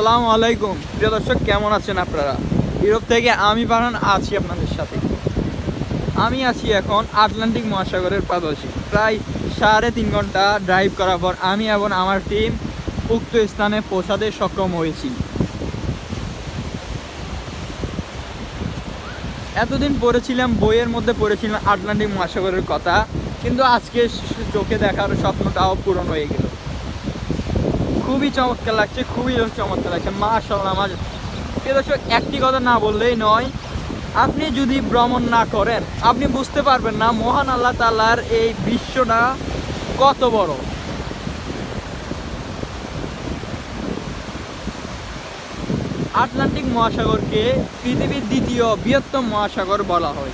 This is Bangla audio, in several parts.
আসসালামু আলাইকুম। প্রিয় দর্শক, কেমন আছেন আপনারা? ইউরোপ থেকে আমি পাঠান আছি আপনাদের সাথে। আমি আছি এখন আটলান্টিক মহাসাগরের পাশাপাশি প্রায় সাড়ে তিন ঘণ্টা ড্রাইভ করার পর আমি এবং আমার টিম উক্ত স্থানে পৌঁছাতে সক্ষম হয়েছি। এতদিন পড়েছিলাম, বইয়ের মধ্যে পড়েছিলাম আটলান্টিক মহাসাগরের কথা, কিন্তু আজকে চোখে দেখার স্বপ্নটাও পূরণ হয়ে গেল। খুবই চমৎকার লাগছে, খুবই চমৎকার লাগছে মাশাল্লাহ প্রিয় দর্শক, একটি কথা না বললেই নয়, আপনি যদি ভ্রমণ না করেন, আপনি বুঝতে পারবেন না মহান আল্লাহ তাল্লার এই বিশ্বটা কত বড়। আটলান্টিক মহাসাগরকে পৃথিবীর দ্বিতীয় বৃহত্তম মহাসাগর বলা হয়।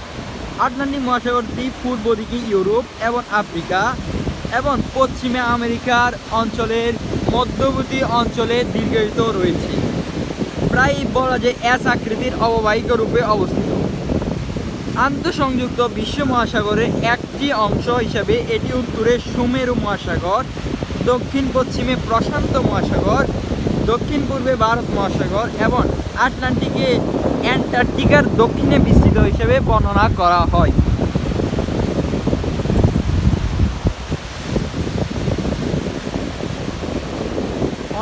আটলান্টিক মহাসাগরটি পূর্ব দিকে ইউরোপ এবং আফ্রিকা এবং পশ্চিমে আমেরিকার অঞ্চলের মধ্যবর্তী অঞ্চলে দীর্ঘায়িত রয়েছে। প্রায় বলা যায় এস আকৃতির অববাহিক রূপে অবস্থিত। আন্তঃসংযুক্ত বিশ্ব মহাসাগরের একটি অংশ হিসাবে এটি উত্তরে সুমেরু মহাসাগর, দক্ষিণ পশ্চিমে প্রশান্ত মহাসাগর, দক্ষিণ পূর্বে ভারত মহাসাগর এবং আটলান্টিকে অ্যান্টার্কটিকার দক্ষিণে বিস্তৃত হিসেবে বর্ণনা করা হয়।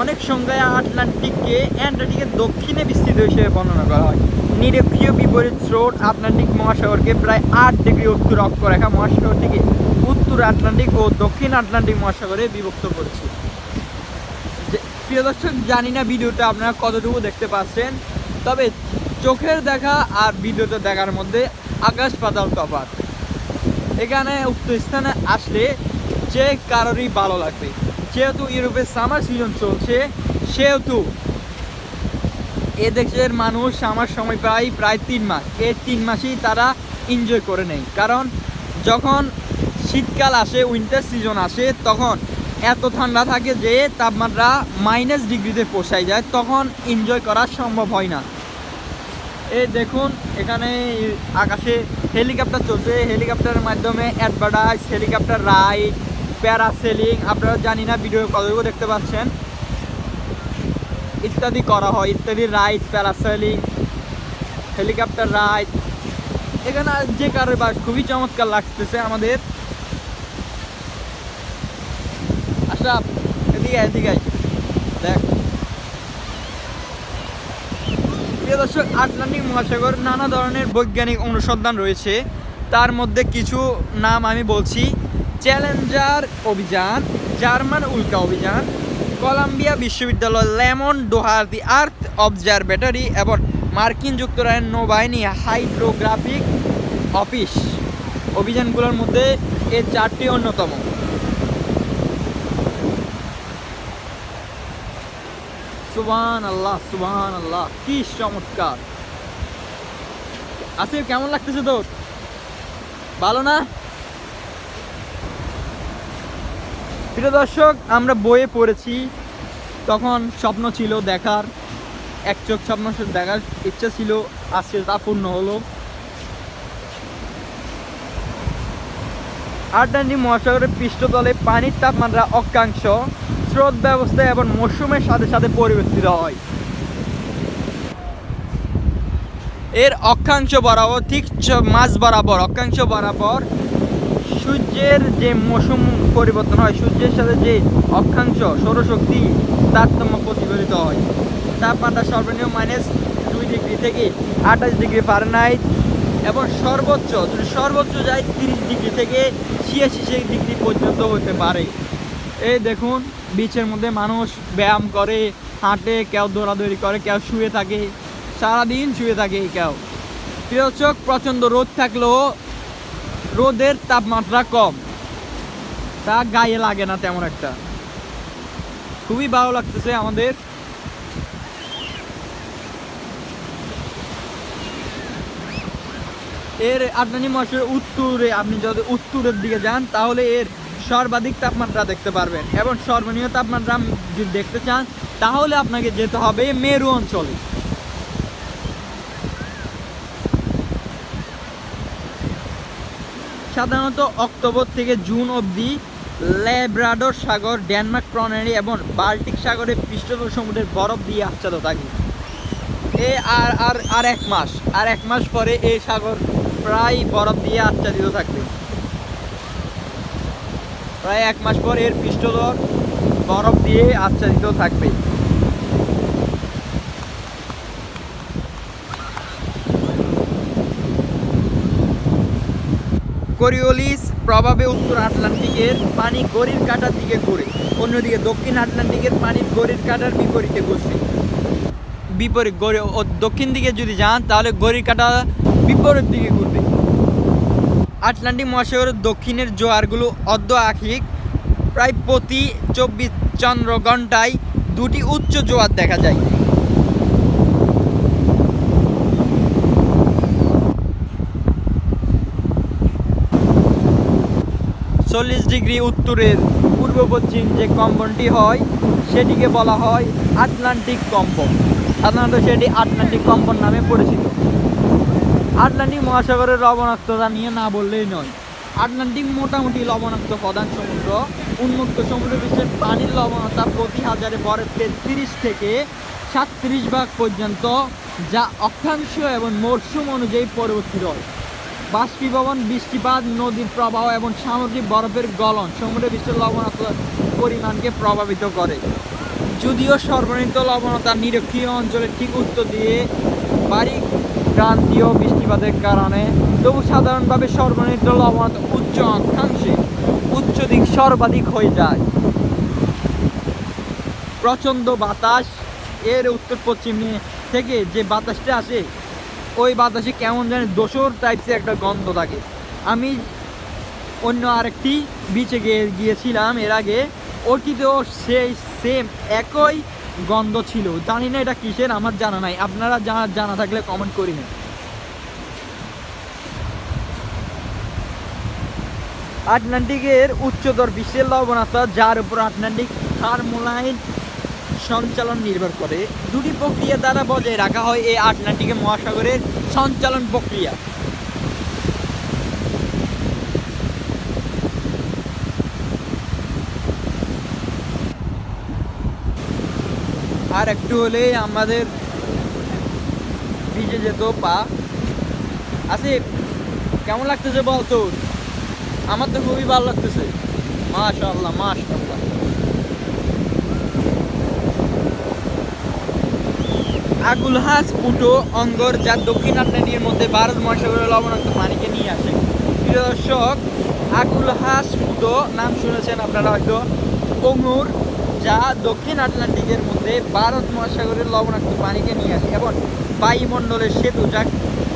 অনেক সংখ্যায় আটলান্টিককে অ্যান্টার্কটিকের দক্ষিণে বিস্তৃত হিসেবে বর্ণনা করা হয়। নিরক্ষীয় বিপরীত স্রোত আটলান্টিক মহাসাগরকে প্রায় আট ডিগ্রি উত্তর অক্ষরেখা মহাসাগরটিকে উত্তর আটলান্টিক ও দক্ষিণ আটলান্টিক মহাসাগরে বিভক্ত করেছে। প্রিয় দর্শক, জানি না ভিডিওটা আপনারা কতটুকু দেখতে পাচ্ছেন, তবে চোখের দেখা আর ভিডিওতে দেখার মধ্যে আকাশ পাতাল তফাত এখানে উক্ত স্থানে আসলে যে কারোরই ভালো লাগবে। যেহেতু ইউরোপের সামার সিজন চলছে, সেহেতু এ দেশের মানুষ আমার সময় প্রায় প্রায় তিন মাস। এই তিন মাসেই তারা এনজয় করে নেয়। কারণ যখন শীতকাল আসে উইন্টার সিজন আসে, তখন এত ঠান্ডা থাকে যে তাপমাত্রা মাইনাস ডিগ্রিতে পৌঁছায় যায়, তখন এনজয় করা সম্ভব হয় না। এই দেখুন, এখানে আকাশে হেলিকপ্টার চলছে। হেলিকপ্টারের মাধ্যমে অ্যাডভার্টাইজ হেলিকপ্টার রাইড প্যারাসেলিং আপনারা জানি না ভিডিও কতটুকু দেখতে পাচ্ছেন। ইত্যাদি করা হয়, ইত্যাদি রাইড প্যারাসেলিং হেলিকপ্টার রাইড। এখানে যে কারোর বাস, খুবই চমৎকার লাগতেছে আমাদের। আশরাফ এদিকে এদিকে। দেখ। দর্শক, আটলান্টিক মহাসাগর নানা ধরনের বৈজ্ঞানিক অনুসন্ধান রয়েছে। তার মধ্যে কিছু নাম আমি বলছি। চ্যালেঞ্জার অভিযান, জার্মান উল্কা অভিযান, কলাম্বিয়া বিশ্ববিদ্যালয় লেমন, ডোহার দি আর্থ অবজারভেটরি এবং মার্কিন যুক্তরাষ্ট্রের নৌবাহিনী হাইড্রোগ্রাফিক অফিস। অভিযানগুলোর মধ্যে এ চারটি অন্যতম। সুবহান আল্লাহ সুবহান আল্লাহ কি চমৎকার। আসিফ, কেমন লাগতেছে তোর? ভালো না? প্রিয় দর্শক, আমরা বইয়ে পড়েছি, তখন স্বপ্ন ছিল দেখার, এক চোখ স্বপ্ন দেখার ইচ্ছা ছিল, আজকে তা পূর্ণ হলো। আটলান্টিক মহাসাগরের পৃষ্ঠতলে পানির তাপমাত্রা অক্ষাংশ, স্রোত ব্যবস্থা এবং মৌসুমের সাথে সাথে পরিবর্তিত হয়। এর অক্ষাংশ বরাবর, ঠিক মাঝ বরাবর, অক্ষাংশ বরাবর সূর্যের যে মৌসুম পরিবর্তন হয়, সূর্যের সাথে যে অক্ষাংশ, সৌরশক্তি তারতম্য প্রতিফলিত হয়। তাপমাত্রা সর্বনিম্ন মাইনাস দুই ডিগ্রি থেকে আঠাশ ডিগ্রি ফারেনহাইট এবং সর্বোচ্চ সর্বোচ্চ যায় তিরিশ ডিগ্রি থেকে ছিয়াশি ডিগ্রি পর্যন্ত হতে পারে। এই দেখুন বিচের মধ্যে মানুষ ব্যায়াম করে, হাঁটে, কেউ দৌড়াদৌড়ি করে, কেউ শুয়ে থাকে, সারাদিন শুয়ে থাকে কেউ। প্রিয় চোখ প্রচণ্ড রোদ থাকলেও রোদের তাপমাত্রা কম। তা গায়ে লাগে না তেমন একটা। খুবই ভালো লাগতেছে আমাদের। এর আটলান্টিক মহাসাগরের উত্তরে আপনি যদি উত্তরের দিকে যান, তাহলে এর সর্বাধিক তাপমাত্রা দেখতে পারবেন। এবং সর্বনিম্ন তাপমাত্রা যদি দেখতে চান, তাহলে আপনাকে যেতে হবে মেরু অঞ্চলে। সাধারণত অক্টোবর থেকে জুন অবধি ল্যাব্রাডোর সাগর, ডেনমার্ক প্রণালী এবং বাল্টিক সাগরে পৃষ্ঠতল সমুদ্রের বরফ দিয়ে আচ্ছাদিত থাকে। এ আর আর আর এক মাস, আর এক মাস পরে এই সাগর প্রায় বরফ দিয়ে আচ্ছাদিত থাকবে। প্রায় এক মাস পর এর পৃষ্ঠতল বরফ দিয়ে আচ্ছাদিত থাকবে। কোরিওলিস প্রভাবে উত্তর আটলান্টিকের পানি গড়ির কাটার দিকে ঘুরে, অন্যদিকে দক্ষিণ আটলান্টিকের পানি গড়ির কাটার বিপরীতে ঘুরছে। বিপরীত গড়ে ও দক্ষিণ দিকে যদি যান, তাহলে গড়ির কাটা বিপরীত দিকে ঘুরবে। আটলান্টিক মহাসাগরের দক্ষিণের জোয়ারগুলো অর্ধ আখিক প্রায় প্রতি চব্বিশ চন্দ্র ঘন্টায় দুটি উচ্চ জোয়ার দেখা যায়। চল্লিশ ডিগ্রি উত্তরের পূর্ব পশ্চিম যে কম্পনটি হয়, সেটিকে বলা হয় আটলান্টিক কম্পন। সাধারণত সেটি আটলান্টিক কম্পন নামে পরিচিত। আটলান্টিক মহাসাগরের লবণাক্ততা নিয়ে না বললেই নয়। আটলান্টিক মোটামুটি লবণাক্ত প্রধান সমুদ্র। উন্মুক্ত সমুদ্র বিশ্বের পানির লবণতা প্রতি হাজারে বরের তেত্রিশ থেকে সাতত্রিশ ভাগ পর্যন্ত, যা অক্ষাংশ এবং মরশুম অনুযায়ী পরিবর্তিত হয়। বাষ্পীভবন, বৃষ্টিপাত, নদীর প্রবাহ এবং সামুদ্রিক বরফের গলন সমুদ্র বিশ্বের লবণাক্ততার পরিমাণকে প্রভাবিত করে। যদিও সর্বনিম্ন লবণতা নিরক্ষীয় অঞ্চলের ঠিক উত্তর দিয়ে বাড়ি ক্রান্তীয় বৃষ্টিপাতের কারণে, তবু সাধারণভাবে সর্বনিম্ন লবণতা উচ্চ অক্ষাংশে উচ্চ দিক সর্বাধিক হয়ে যায়। প্রচণ্ড বাতাস এর উত্তর পশ্চিমে থেকে যে বাতাসটা আসে ওই বাতাসে কেমন জানি দোসর টাইপসের একটা গন্ধ থাকে আমি অন্য আরেকটি বিচে গিয়ে, গিয়েছিলাম এর আগে ওটিতেও সেই সেম একই গন্ধ ছিল। জানি না এটা কিসের, আমার জানা নাই। আপনারা জানা জানা থাকলে কমেন্ট করি না আটলান্টিকের উচ্চতর বিশ্বের লবণতা যার উপর আটলান্টিক থার্মোলাইন সঞ্চালন নির্ভর করে। দুটি প্রক্রিয়া দ্বারা বজায় রাখা হয় এই আটলান্টিকের মহাসাগরের সঞ্চালন প্রক্রিয়া। আর একটু হলে আমাদের ভিজে যেত পা। আসিফ, কেমন লাগতেছে বল তোর? আমার তো খুবই ভালো লাগতেছে। মাশাআল্লাহ মাশাআল্লাহ। আগুলহাস পুটো, অঙ্গর যা দক্ষিণ আটলান্টিকের মধ্যে ভারত মহাসাগরের লবণাক্ত পানিকে নিয়ে আসে। প্রিয় দর্শক আগুলহাস পুটো, নাম শুনেছেন আপনারা হয়তো। অঙ্গুর যা দক্ষিণ আটলান্টিকের মধ্যে ভারত মহাসাগরের লবণাক্ত পানিকে নিয়ে আসে এবং বায়ুমণ্ডলের সেতু যা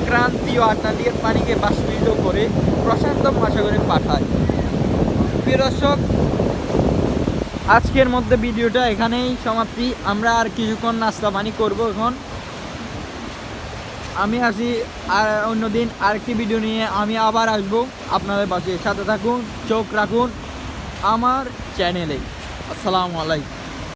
ক্রান্তীয় আটলান্টিকের পানিকে বাষ্পীভূত করে প্রশান্ত মহাসাগরে পাঠায়। প্রিয় দর্শক আজকের মধ্যে ভিডিওটা এখানেই সমাপ্তি। আমরা আর কিছুক্ষণ নাস্তা পানি করব এখন। আমি আসি, আর অন্যদিন আরেকটি ভিডিও নিয়ে আমি আবার আসব আপনাদের পাশে। সাথে থাকুন, চোখ রাখুন আমার চ্যানেলে। আসসালামু আলাইকুম।